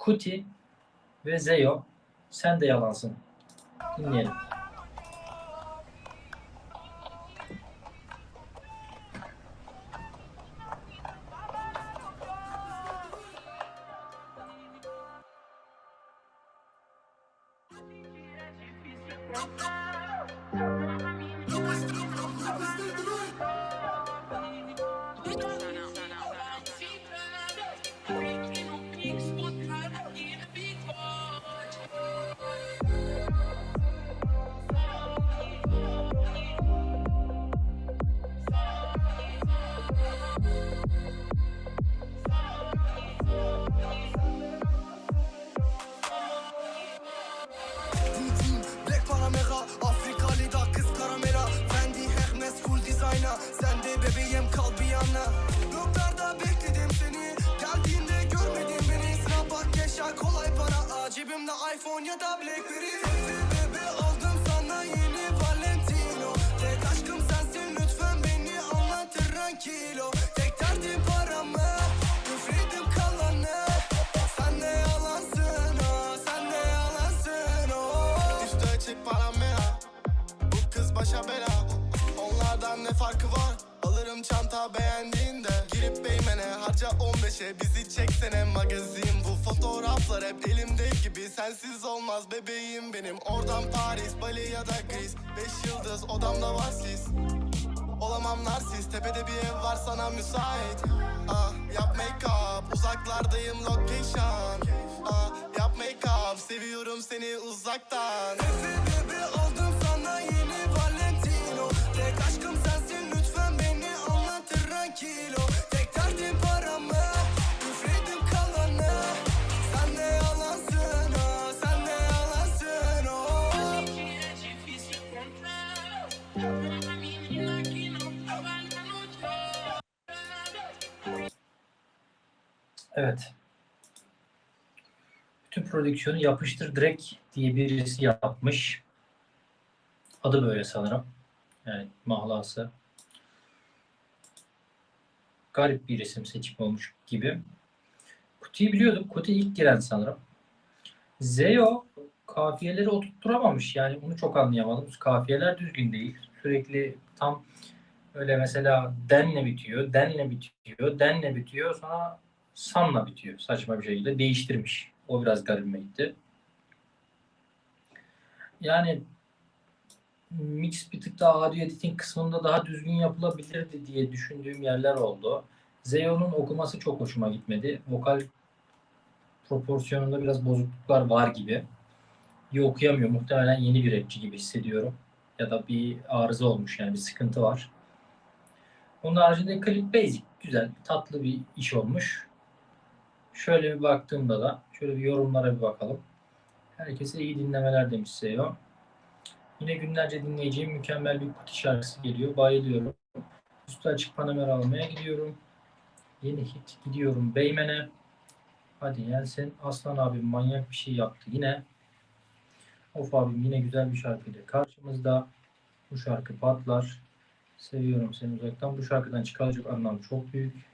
Kuti ve Zeyo. Sen de yalansın. Dinleyelim. Black yana Bloklarda bekledim seni. Geldiğinde görmedin beni. Sıra bak yaşa kolay para. Aa, Cebimde iPhone ya da Blackberry. Bebe aldım sana yeni Valentino. Tek aşkım lütfen beni anla tranquilo Tek derdim paramı Üfledim kalanı. Sen de yalansın ha Sen de yalansın oh. Üstü açık Bu kız başa bela. Onlardan ne farkı var Çanta beğendiğinde Girip beymene harca 15'e Bizi çeksene magazin. Bu fotoğraflar hep elimde gibi. Sensiz olmaz bebeğim benim. Oradan Paris, Bali ya da Greece. Beş yıldız odamda var sis. Olamam narsist. Tepede bir ev var sana müsait. Ah, Yap make up Uzaklardayım location. Ah, Yap make up Seviyorum seni uzaktan. Bebe Evet. Bütün prodüksiyonu Yapıştır Direkt diye birisi yapmış. Adı böyle sanırım. Yani mahlası. Garip bir isim seçim olmuş gibi. Kutuyu biliyorduk. Kuti ilk giren sanırım. Zeo kafiyeleri oturtturamamış. Yani bunu çok anlayamadım. Kafiyeler düzgün değil. Sürekli tam öyle mesela denle bitiyor, denle bitiyor, denle bitiyor. Sonra sanla bitiyor. Saçma bir şekilde değiştirmiş. O biraz garibime gitti. Yani mix bir tık daha audio editing kısmında daha düzgün yapılabilirdi diye düşündüğüm yerler oldu. Zeo'nun okuması çok hoşuma gitmedi. Vokal proporsiyonunda biraz bozukluklar var gibi. İyi okuyamıyor. Muhtemelen yeni bir rapçi gibi hissediyorum. Ya da bir arıza olmuş yani bir sıkıntı var. Onun haricinde klip basic, güzel, tatlı bir iş olmuş. Şöyle bir baktığımda da şöyle bir yorumlara bir bakalım. Herkese iyi dinlemeler demiş Seyo. Yine günlerce dinleyeceğim mükemmel bir kuti şarkısı geliyor. Bayılıyorum. Üstü açık Panamera almaya gidiyorum. Yeni hit gidiyorum Beymen'e. Hadi yani sen Aslan abim manyak bir şey yaptı yine. Of abim yine güzel bir şarkıydı. Karşımızda bu şarkı patlar. Seviyorum seni uzaktan. Bu şarkıdan çıkaracak anlam çok büyük.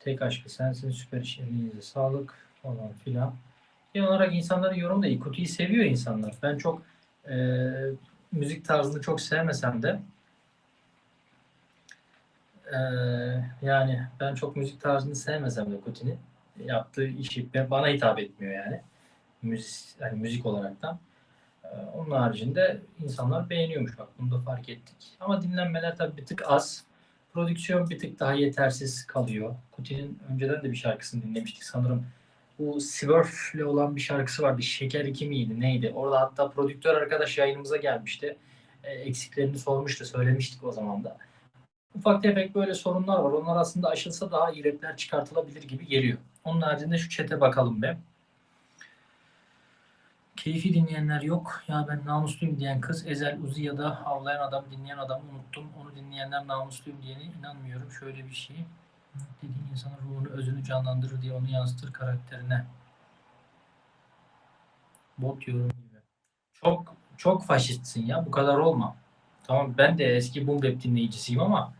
Tek aşkı sensin. Süper iş elinize sağlık falan filan. Genel olarak insanların yorumu da iyi. Kutuyu seviyor insanlar. Ben çok e, müzik tarzını çok sevmesem de e, yani ben çok müzik tarzını sevmesem de Kuti'nin yaptığı işi bana hitap etmiyor yani. Müzik, yani müzik olaraktan. Ee, Onun haricinde insanlar beğeniyormuş bak bunu da fark ettik. Ama dinlenmeler tabii bir tık az. Prodüksiyon bir tık daha yetersiz kalıyor. Kuti'nin önceden de bir şarkısını dinlemiştik sanırım. Bu Swerve'le olan bir şarkısı vardı. Şeker 2 miydi neydi? Orada hatta prodüktör arkadaş yayınımıza gelmişti. E, eksiklerini sormuştu. Söylemiştik o zaman da. Ufak tefek böyle sorunlar var. Onlar aslında aşılsa daha iyi çıkartılabilir gibi geliyor. Onun haricinde şu chat'e bakalım be. Keyfi dinleyenler yok. Ya ben namusluyum diyen kız Ezel Uzi ya da avlayan adam dinleyen adamı unuttum. Onu dinleyenler namusluyum diyene inanmıyorum. Şöyle bir şey. Dediğin insanın ruhunu, özünü canlandırır diye onu yansıtır karakterine. Bot yorum gibi. Çok çok faşistsin ya. Bu kadar olma. Tamam ben de eski boom dinleyicisiyim ama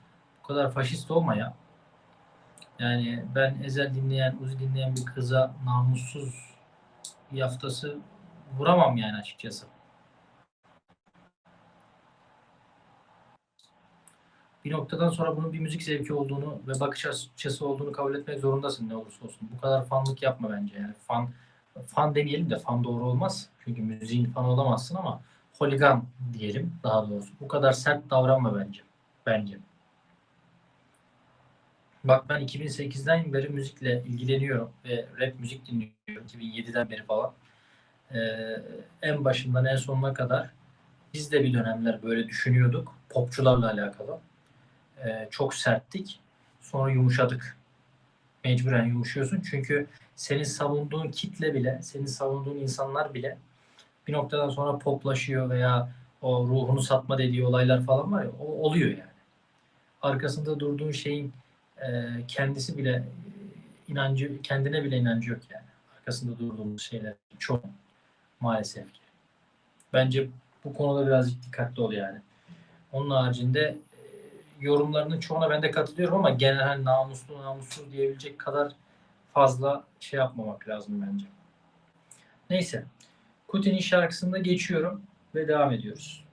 bu kadar faşist olma ya. Yani ben Ezel dinleyen, Uzi dinleyen bir kıza namussuz yaftası vuramam yani açıkçası. Bir noktadan sonra bunun bir müzik zevki olduğunu ve bakış açısı olduğunu kabul etmek zorundasın ne olursa olsun. Bu kadar fanlık yapma bence yani. Fan fan demeyelim de fan doğru olmaz. Çünkü müziğin fanı olamazsın ama holigan diyelim daha doğrusu. Bu kadar sert davranma bence. Bence. Bak ben 2008'den beri müzikle ilgileniyorum ve rap müzik dinliyorum 2007'den beri falan. Ee, en başından en sonuna kadar biz de bir dönemler böyle düşünüyorduk popçularla alakalı. Ee, çok serttik. Sonra yumuşadık. Mecburen yumuşuyorsun çünkü senin savunduğun kitle bile, senin savunduğun insanlar bile bir noktadan sonra poplaşıyor veya o ruhunu satma dediği olaylar falan var ya o oluyor yani. Arkasında durduğun şeyin e, kendisi bile e, inancı kendine bile inancı yok yani. Arkasında durduğumuz şeyler çok maalesef. Bence bu konuda birazcık dikkatli ol yani. Onun haricinde e, yorumlarının çoğuna ben de katılıyorum ama genel hani namuslu namussuz diyebilecek kadar fazla şey yapmamak lazım bence. Neyse. Kutin'in şarkısında geçiyorum ve devam ediyoruz.